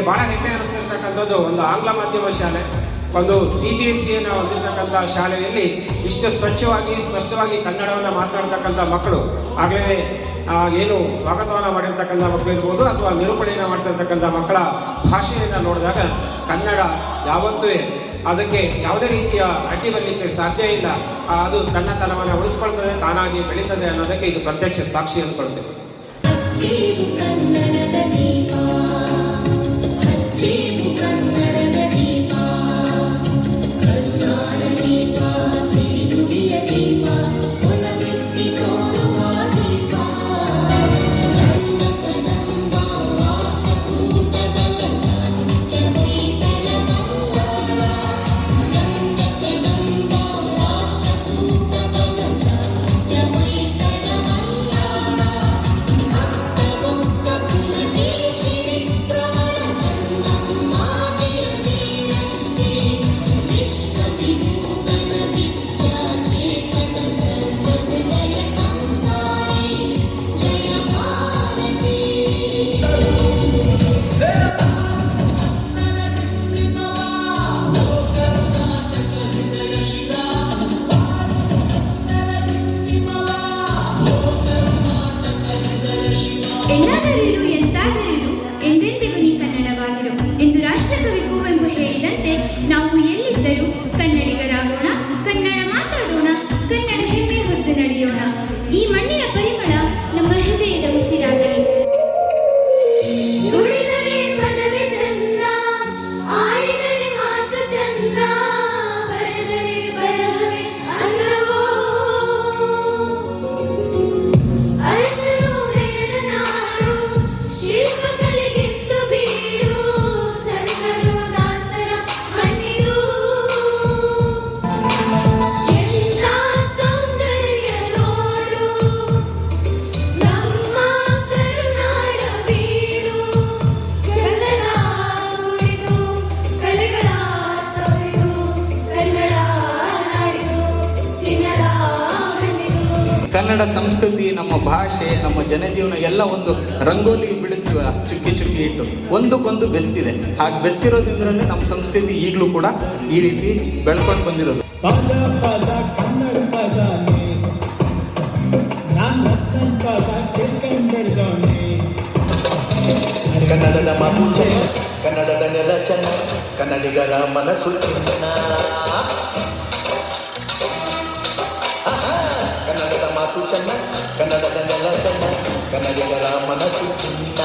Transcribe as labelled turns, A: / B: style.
A: ಬಹಳ ಹೆಮ್ಮೆ ಅನಿಸ್ತಿರ್ತಕ್ಕಂಥದ್ದು ಒಂದು ಆಂಗ್ಲ ಮಾಧ್ಯಮ ಶಾಲೆ, ಒಂದು ಸಿ ಬಿ ಎಸ್ ಸಿಯನ್ನು ಹೊಂದಿರತಕ್ಕಂಥ ಶಾಲೆಯಲ್ಲಿ ಇಷ್ಟು ಸ್ವಚ್ಛವಾಗಿ, ಸ್ಪಷ್ಟವಾಗಿ ಕನ್ನಡವನ್ನು ಮಾತನಾಡ್ತಕ್ಕಂಥ ಮಕ್ಕಳು ಆಗಲೇ ಏನು ಸ್ವಾಗತವನ್ನು ಮಾಡಿರ್ತಕ್ಕಂಥ ಮಕ್ಕಳು ಇರ್ಬೋದು ಅಥವಾ ನಿರೂಪಣೆಯನ್ನು ಮಾಡ್ತಿರ್ತಕ್ಕಂಥ ಮಕ್ಕಳ ಭಾಷೆಯನ್ನು ನೋಡಿದಾಗ ಕನ್ನಡ ಯಾವತ್ತೂ ಅದಕ್ಕೆ ಯಾವುದೇ ರೀತಿಯ ಅಡ್ಡಿ ಬರಲಿಕ್ಕೆ ಸಾಧ್ಯ ಇಲ್ಲ. ಅದು ತನ್ನ ತನವನ್ನು ಉಳಿಸ್ಕೊಳ್ತದೆ ತಾನಾಗಿ ಬೆಳೀತದೆ ಅನ್ನೋದಕ್ಕೆ ಇದು ಪ್ರತ್ಯಕ್ಷ ಸಾಕ್ಷಿ ಅಂದ್ಕೊಳ್ತೇವೆ
B: ബുക്കിന്റെ ಕನ್ನಡ
C: ಸಂಸ್ಕೃತಿ ನಮ್ಮ ಭಾಷೆ ನಮ್ಮ ಜನಜೀವನ ಎಲ್ಲ ಒಂದು ರಂಗೋಲಿ ಬಿಡಿಸ್ತೀವ ಚುಕ್ಕಿ ಚುಕ್ಕಿ ಇಟ್ಟು. ಒಂದಕ್ಕೊಂದು ಬೆಸ್ತಿದೆ. ಹಾಗೆ ಬೆಸ್ತಿರೋದ್ರಿಂದಲೇ ನಮ್ಮ ಸಂಸ್ಕೃತಿ ಈಗಲೂ ಕೂಡ ಈ ರೀತಿ ಬೆಳ್ಕೊಂಡು ಬಂದಿರೋದು.
D: ಕನ್ನಡದ ಕನ್ನಡದ ನೆಲ ಚೆನ್ನ ಕನ್ನಡಿಗರ ಮನಸ್ಸು ಚೆನ್ನ. ಕನ್ನಡದ ಮಾತು ಚೆನ್ನ ಕನ್ನಡದ ನೆಲ ಚೆನ್ನ ಕನ್ನಡಿಗರ ಮನಸ್ಸು ಚಿನ್ನ